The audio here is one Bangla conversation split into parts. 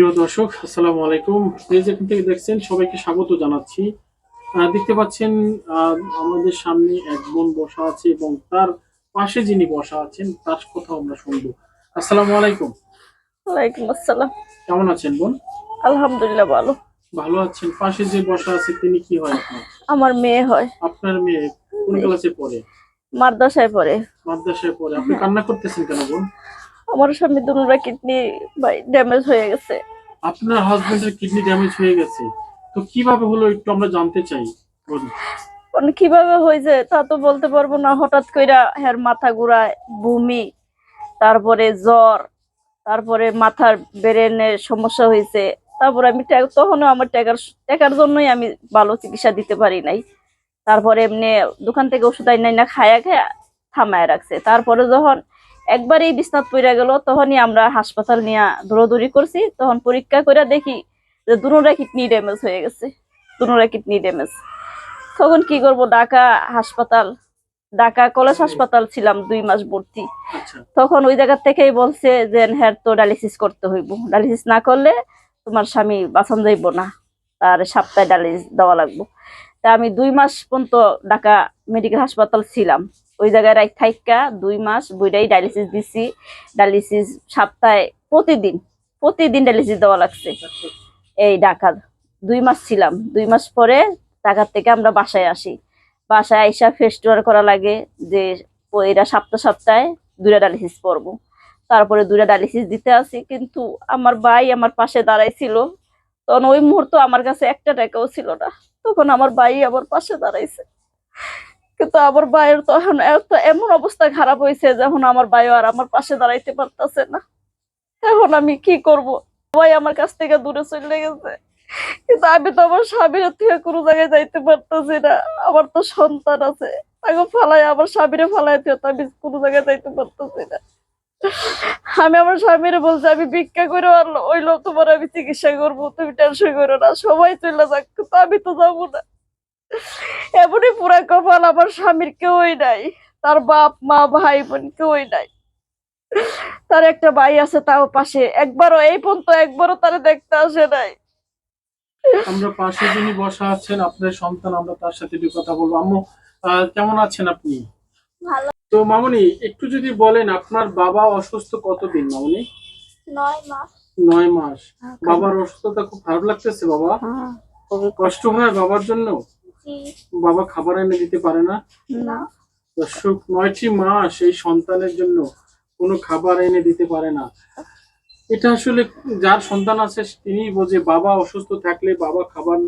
প্রিয় দর্শক আসসালামু আলাইকুম। যে যেখান থেকে দেখছেন সবাইকে স্বাগত জানাচ্ছি। দেখতে পাচ্ছেন আমাদের সামনে এক বোন বসা আছে এবং তার পাশে যিনি বসা আছেন তার কথা আমরা শুনব। আসসালামু আলাইকুম। ওয়ালাইকুম আসসালাম। কেমন আছেন বোন? আলহামদুলিল্লাহ ভালো। ভালো আছেন। পাশে যে বসা আছে তিনি কি হয় আপনার? আমার মেয়ে হয়। আপনার মেয়ে কোন ক্লাসে পড়ে? মাদ্রাসায় পড়ে। মাদ্রাসায় পড়ে। আপনি কান্না করতেছেন কেন বোন? আমার স্বামী দুনুরা কিডনি ড্যামেজ হয়ে গেছে। আপনার হাজবেন্ডের কিডনি ড্যামেজ হয়ে গেছে। তো কীভাবে হলো একটু আমরা জানতে চাই মানে কীভাবে হয়েছে তা তো বলতে পারব না। হঠাৎ কইরা হের মাথা ঘুরায় বমি তারপরে জ্বর তারপরে মাথার ব্রেনের সমস্যা হয়েছে। তারপরে আমি তখনও আমার টাকার টাকার জন্যই আমি ভালো চিকিৎসা দিতে পারি নাই। তারপরে এমনি দোকান থেকে ওষুধ আই নাই না খায়া খায়া থামায় রাখছে। তারপরে যখন একবারেই বিছনাত পড়ে গেল তখনই আমরা হাসপাতাল নিয়ে দৌড়াদৌড়ি করছি। তখন পরীক্ষা করে দেখি যে দুনোরা কিডনি ড্যামেজ হয়ে গেছে দুনোরা কিডনি ড্যামেজ। তখন কি করব ঢাকা হাসপাতাল ঢাকা কলেজ হাসপাতাল ছিলাম দুই মাস ভর্তি। আচ্ছা। তখন ওই জায়গা থেকেই বলছে যে হ্যাঁ তো ডায়ালিসিস করতে হইব। ডায়ালিসিস না করলে তোমার স্বামী বাঁচান যাইব না। আর সপ্তাহে ডায়ালিসিস দেওয়া লাগবো। তা আমি দুই মাস পর্যন্ত ঢাকা মেডিকেল হাসপাতাল ছিলাম। ওই জায়গায় রাই থাইকা দুই মাস বইটাই ডায়ালিসিস দিছি। ডায়ালিসিস সপ্তাহে প্রতিদিন প্রতিদিন ডায়ালিসিস দেওয়া লাগছে। এই ঢাকা দুই মাস ছিলাম। দুই মাস পরে ঢাকার থেকে আমরা বাসায় আসি। বাসায় আইসা ফেস্টুয়ার করা লাগে যে এরা সপ্তাহ সপ্তাহে দুইটা ডায়ালিসিস করব তারপরে দুইটা ডায়ালিসিস দিতে আসি, কিন্তু আমার ভাই আমার পাশে দাঁড়াইছিল। তখন ওই মুহূর্ত আমার কাছে একটা টাকাও ছিল না। তখন আমার ভাই আমার পাশে দাঁড়াইছে। কিন্তু আমার ভাইয়ের তখন এত এমন অবস্থা খারাপ হয়েছে যখন আমার ভাইও আর আমার পাশে দাঁড়াইতে পারতেছে না। এখন আমি কি করব? ভাই আমার কাছ থেকে দূরে চলে গেছে। কিন্তু আমি তো আমার স্বামীর থেকে কোনো জায়গায় যাইতে পারতেছি না। আমার তো সন্তান আছে। তাকে ফালাই আমার স্বামীরে ফালাই তো আমি কোনো জায়গায় যাইতে পারতেছি না। আমি আমার স্বামীর বলছি, আমি ভিক্ষা করে আনলো ওইলো তোমার আমি চিকিৎসা করব, তুমি টেনশন করো না, সবাই চলে যাক আমি তো যাব না। এমনই পুরা কপাল আমার স্বামীর কেউই নাই তার বাপ মা ভাই বোন কেউই নাই। তার একটা ভাই আছে তাও পাশে একবারও এই পর্যন্ত একবারও তারা দেখতে আসে নাই। আমরা পাশে যিনি বসা আছেন আপনার সন্তান আমরা তার সাথে একটু কথা বলব। আম্মু আহ, কেমন আছেন আপনি? ভালো। তো মামুনি একটু যদি বলেন আপনার বাবা অসুস্থ কতদিন মামনি? নয় মাস। নয় মাস। বাবার অসুস্থতা খুব খারাপ লাগতেছে বাবা? খুবই কষ্ট হয় বাবার জন্য? বাবা খাবার এনে দিতে পারে না? না। দর্শক নয়টি মাস এই সন্তানের জন্য কোনো খাবার এনে দিতে পারে না। এটা আসলে যার সন্তান আছে তিনি বোঝে বাবা অসুস্থ থাকলে বাবা খাবার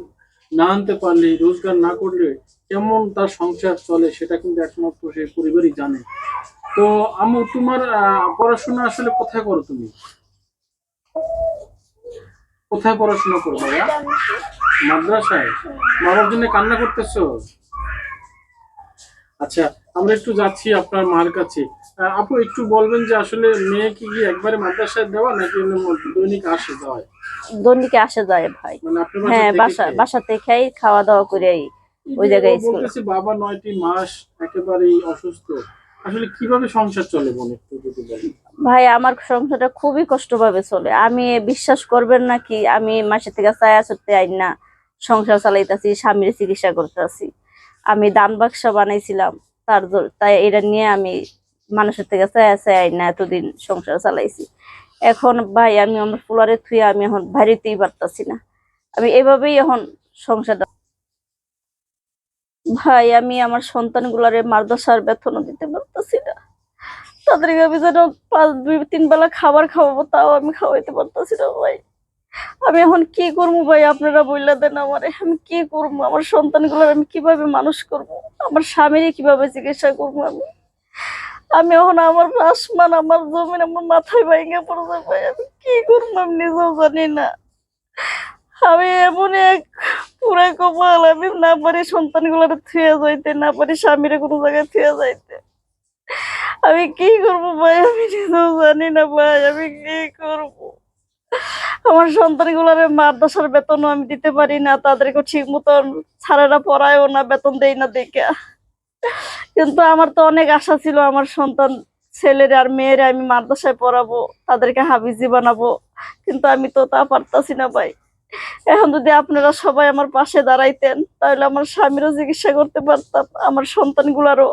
না আনতে পারলে রোজগার না করলে কেমন তার সংসার চলে সেটা কিন্তু একমাত্র সেই পরিবারই জানে। তো আমু তোমার আহ, পড়াশোনা আসলে কোথায় করো তুমি? কোথায় পড়াশোনা করব মাদ্রাসায়? বাবার জন্য কান্না করতেছো? আচ্ছা আমরা একটু যাচ্ছি আপনার মার কাছে। আপু একটু বলবেন যে আসলে মেয়ে কি একবারে মাদ্রাসায় দেওয়া নাকি দৈনিক আসে দেওয়ায় দৈনিকে আসে যায় ভাই। মানে হ্যাঁ বাসা বাসা থেকেই খাওয়া দাওয়া করে ওই জায়গায় স্কুল। বলতেছি বাবা নয়টি মাস একেবারেই অসুস্থ। আসলে কীভাবে সংসার চলে বোন একটু যদি বলেন? ভাই, আমার সংসারটা খুবই কষ্টভাবে চলে। আমি বিশ্বাস করবেন নাকি আমি মাসের থেকে ছায়া ছুটতে আই না। সংসার চালাইতেছি, স্বামীর চিকিৎসা করতেছি। আমি দান বাক্সা বানাইছিলাম, তার তাই এটা নিয়ে আমি মানুষের থেকে ছায়া ছায়া আই না, এতদিন সংসার চালাইছি। এখন ভাই, আমি আমার ফুলারে থুয়ে আমি এখন বাড়িতেই পারতাছি না। আমি এভাবেই এখন সংসারটা ভাই, আমি আমার সন্তানগুলারে মাদ্রাসার বেতনও দিতে পারতাছি না। তাদেরকে আমি যেন পাঁচ, দুই, তিন বেলা খাবার খাওয়াবো, তাও আমি খাওয়াইতে পারতাছি না ভাই। আমি এখন কি করব ভাই? আপনারা বললে দেন আমারে। আমি কি করব? আমার সন্তানগুলোর আমি কীভাবে মানুষ করব? আমার স্বামীর কীভাবে চিকিৎসা করব আমি? আমি এখন আমার আসমান, আমার জমিন, আমার মাথায় ভেঙে পড়ছে ভাই। আমি কি করব আমি নিজেও জানি না। আমি এমন এক পুরা কপাল। আমি না পারি সন্তানগুলোর থুয়ে যাইতে, না পারি স্বামীরে কোনো জায়গায় থুয়ে যাইতে। আমি কি করব ভাই? আমি নিজেও জানি না ভাই, আমি কি করব? আমার সন্তানগুলোর মাদ্রাসার বেতনও আমি দিতে পারি না তাদেরকে ঠিক মতন ছাড়ারা পড়ায়ও না, বেতন দেই না দেখে। কিন্তু আমার তো অনেক আশা ছিল আমার সন্তান ছেলের আর মেয়েরা আমি মাদ্রাসায় পড়াবো, তাদেরকে হাবিজি বানাবো, কিন্তু আমি তো তা পারতাছি না ভাই। এখন যদি আপনারা সবাই আমার পাশে দাঁড়াইতেন, তাহলে আমার স্বামীরও চিকিৎসা করতে পারতাম, আমার সন্তানগুলারও।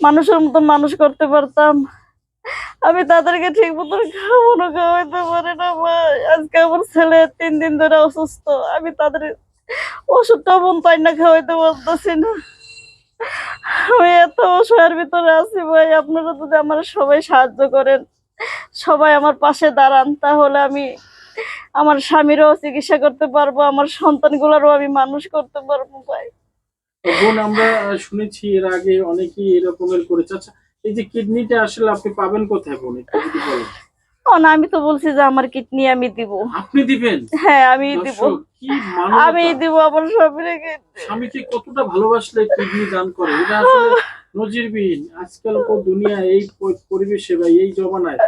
মানুষের মতো মানুষ করতে পারতাম। আমি তাদেরকে ঠিক মতো খাওয়ানো খাওয়াইতে পারি না আজকে আমার ছেলে তিন দিন ধরে অসুস্থ। আমি তাদের ওষুধটা মন তাই না, খাওয়াইতে পারতেছি না। আমি এত অসহায়ের ভিতরে আছি, ভাই। আপনারা যদি আমার সবাই সাহায্য করেন, সবাই আমার পাশে দাঁড়ান, তাহলে আমি আমার স্বামীরও চিকিৎসা করতে পারব, আমার সন্তানগুলোরও আমি মানুষ করতে পারব, ভাই। বোন আমরা শুনেছি এর আগে অনেকেই এরকমের করেছে। আচ্ছা এই যে কিডনিটা আসলে আপনি পাবেন কোথায় বোন একটু যদি বলেন। না আমি তো বলছি যে আমার কিডনি আমি দিব। আপনি দিবেন? হ্যাঁ আমি দিব। আমি দিব আমার স্বামীর স্বামীকে কতটা ভালোবাসলে কিডনি দান করে? এটা আসলে নজিরবিহীন। আজকাল তো দুনিয়া এই পরিবেশে বা এই জমানায়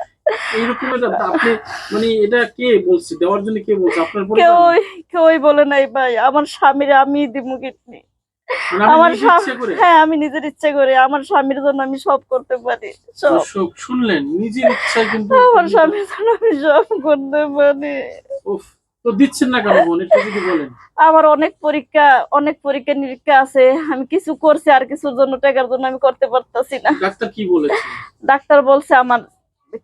এইরকম একটা আপনি মানে এটা কে বলছে? দেওয়ার জন্য কে বলছে? আপনার কেউ কেউই বলে নাই ভাই আমার স্বামীর আমি দিব কিডনি। আমার ইচ্ছে হ্যাঁ আমি নিজের ইচ্ছে করে। আমার স্বামীর জন্য আমি সব করতে পারি। সব। শুনলেন? নিজের ইচ্ছায় কিন্তু আমার স্বামীর জন্য আমি সব করতে পারি। উফ, তো দিচ্ছেন না কেন বোন? একটু যদি বলেন। আমার অনেক পরীক্ষা অনেক পরীক্ষা নিরীক্ষা আছে। আমি কিছু করছি আর কিছুর জন্য টাকার জন্য আমি করতে পারতাছি না। ডাক্তার কি বলেছে? ডাক্তার বলছে আমার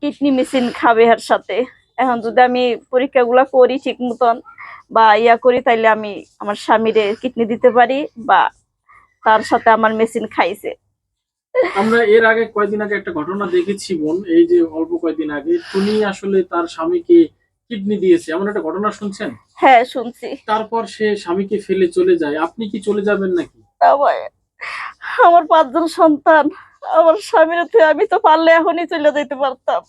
কিডনি মেশিন খাবে এর সাথে। এখন যদি আমি পরীক্ষাগুলো করি ঠিক মতন বা ইয়া করি তাইলে আমি আমার স্বামীরে কিডনি দিতে পারি বা তার সাথে আমার মেশিন খাইছে। আমরা এর আগে কয়দিন আগে একটা ঘটনা দেখেছি বোন এই যে অল্প কয়দিন আগে। তুমি আসলে তার স্বামীকে কিডনি দিয়েছে এমন একটা ঘটনা শুনছেন? হ্যাঁ শুনছি। তারপর সে স্বামীকে ফেলে চলে যায়। আপনি কি চলে যাবেন নাকি? আমার আমার পাঁচজন সন্তান আমার স্বামীর আমি তো পারলে এখনই চলে যেতে পারতাম।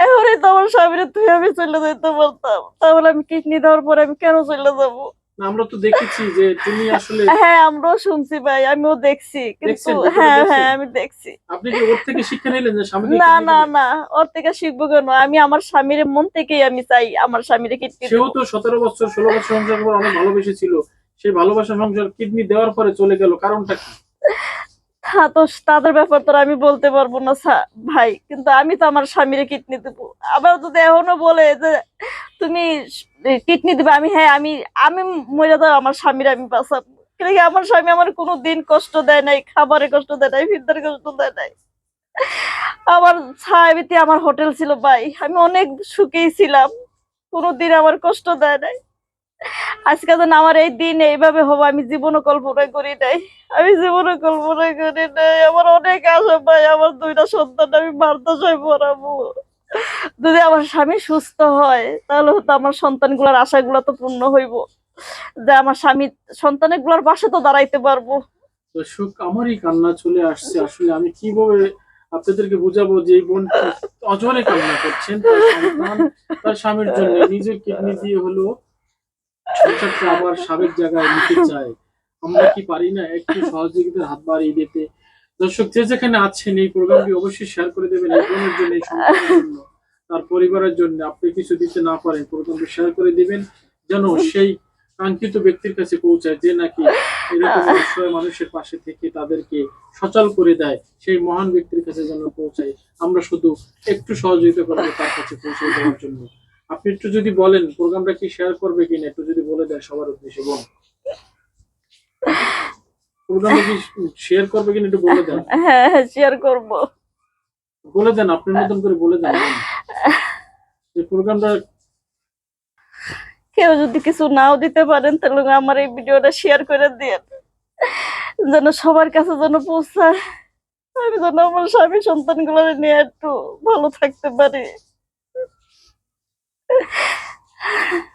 এখনই তো আমার স্বামীর থেকে আমি চলে যেতে পারতাম তাহলে আমি কিডনি দেওয়ার পরে আমি কেন চলে যাব? আমরা তো দেখেছি যে তুমি আসলে হ্যাঁ আমরাও শুনছি ভাই আমিও দেখছি। কিন্তু হ্যাঁ হ্যাঁ আমি দেখছি। আপনি কি ওর থেকে শিক্ষা নিলেন যে স্বামীকে না না না ওর থেকে শিখব কেন? আমি আমার স্বামীর মন থেকেই আমি চাই আমার স্বামীর কিডনি সেও তো সতেরো বছর ষোলো বছর সংসার করে অনেক ভালোবেসে ছিল সেই ভালোবাসা সংসার কিডনি দেওয়ার পরে চলে গেল কারণটা কি? তো তাদের ব্যাপার তো আমি বলতে পারব না ভাই। কিন্তু আমি তো আমার স্বামীর কিডনি দেবো। আবার যদি এখনও বলে যে, তুমি কিডনি দিবে? আমি হ্যাঁ আমি আমি মরে দাও, আমার স্বামীর আমি বাঁচাবো। কিন্তু আমার স্বামী আমার কোনো দিন কষ্ট দেয় নাই, খাবারে কষ্ট দেয় নাই ফিরদার কষ্ট দেয় নাই। আমার ছায়াবিতে আমার হোটেল ছিল, ভাই। আমি অনেক সুখেই ছিলাম। কোনোদিন আমার কষ্ট দেয় নাই। আজকে যেন আমার এই দিন এইভাবে হব আমি জীবনও কল্পনা করি নাই। আমি জীবনে কল্পনা করি নাই। আমার অনেক আশা ভাই, আমার দুইটা সন্তান, আমি মাদ্রাসায় পড়াবো যদি আমার স্বামী সুস্থ হয়, তাহলে হয়তো আমার সন্তানগুলোর আশাগুলো তো পূর্ণ হইব। যে আমার স্বামী সন্তানেরগুলার পাশে তো দাঁড়াইতে পারব। দর্শক, আমারই কান্না চলে আসছে। আসলে আমি কীভাবে আপনাদেরকে বুঝাবো যে এই বোন অজরে কান্না করছেন? তার স্বামীর জন্য নিজের কিডনি দিয়ে হলো সংসারটা আবার স্বাভাবিক জায়গায় নিতে চায়। আমরা কি পারি না? একটু সহযোগিতার হাত বাড়িয়ে দিতে। দর্শক, যে যেখানে আছেন এই প্রোগ্রামটি অবশ্যই শেয়ার করে দেবেন এই বোনের জন্য তার পরিবারের জন্য। আপনি কিছু দিতে না পারেন, প্রোগ্রামটি শেয়ার করে দিবেন যেন সেই কাঙ্ক্ষিত ব্যক্তির কাছে পৌঁছায়, যে নাকি এরকম মানুষের পাশে থেকে তাদেরকে সচল করে দেয়, সেই মহান ব্যক্তির কাছে যেন পৌঁছায়। আমরা শুধু একটু সহযোগিতা করব তার কাছে পৌঁছে দেওয়ার জন্য। আপনি একটু যদি বলেন প্রোগ্রামটা কি শেয়ার করবে কিনা একটু যদি বলে দেয় সবার উদ্দেশ্যে বল প্রোগ্রামটা কি শেয়ার করবে কিনা একটু বলে দেন। হ্যাঁ হ্যাঁ শেয়ার করব। বলে দেন আপনার মতন করে বলে দেন। যে প্রোগ্রামটা কেউ যদি কিছু নাও দিতে পারেন তাহলে আমার এই ভিডিওটা শেয়ার করে দিন। যেন সবার কাছে যেন পৌঁছায়। আমি যেন আমার স্বামী সন্তানগুলো নিয়ে একটু ভালো থাকতে পারি।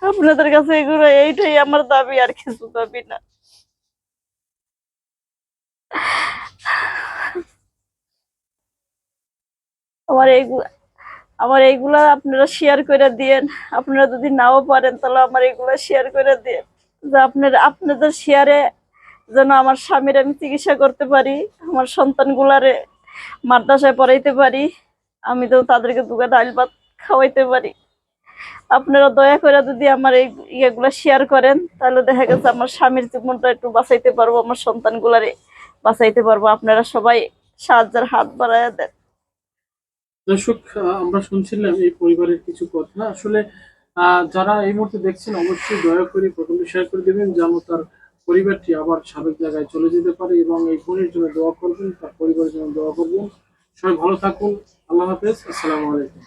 আপনাদের কাছে এগুলো এইটাই আমার দাবি, আর কিছু দাবি না। আমার এইগুলা আমার এইগুলা আপনারা শেয়ার করে দিয়েন। আপনারা যদি নাও পারেন, তাহলে আমার এগুলো শেয়ার করে দিন যে আপনারা, আপনাদের শেয়ারে যেন আমার স্বামীর আমি চিকিৎসা করতে পারি, আমার সন্তানগুলারে মাদ্রাসায় পড়াইতে পারি, আমি তো তাদেরকে দুগা ডাল ভাত খাওয়াইতে পারি। আপনারা দয়া করে যদি আমার এই ইয়েগুলো শেয়ার করেন, তাহলে দেখা গেছে আমার স্বামীর জীবনটা একটু বাঁচাইতে পারব, আমার সন্তানগুলারে বাঁচাইতে পারব। আপনারা সবাই সাহায্যের হাত বাড়াইয়া দেন। দর্শক আমরা শুনছিলাম এই পরিবারের কিছু কথা। আসলে যারা এই মুহূর্তে দেখছেন, অবশ্যই দয়া করে প্রথমে শেয়ার করে দেবেন, যেন তার পরিবারটি আবার স্বাভাবিক জায়গায় চলে যেতে পারে এবং এই বোনের জন্য দোয়া করবেন, তার পরিবারের জন্য দোয়া করবেন। সবাই ভালো থাকুন। আল্লাহ হাফেজ। আসসালামু আলাইকুম।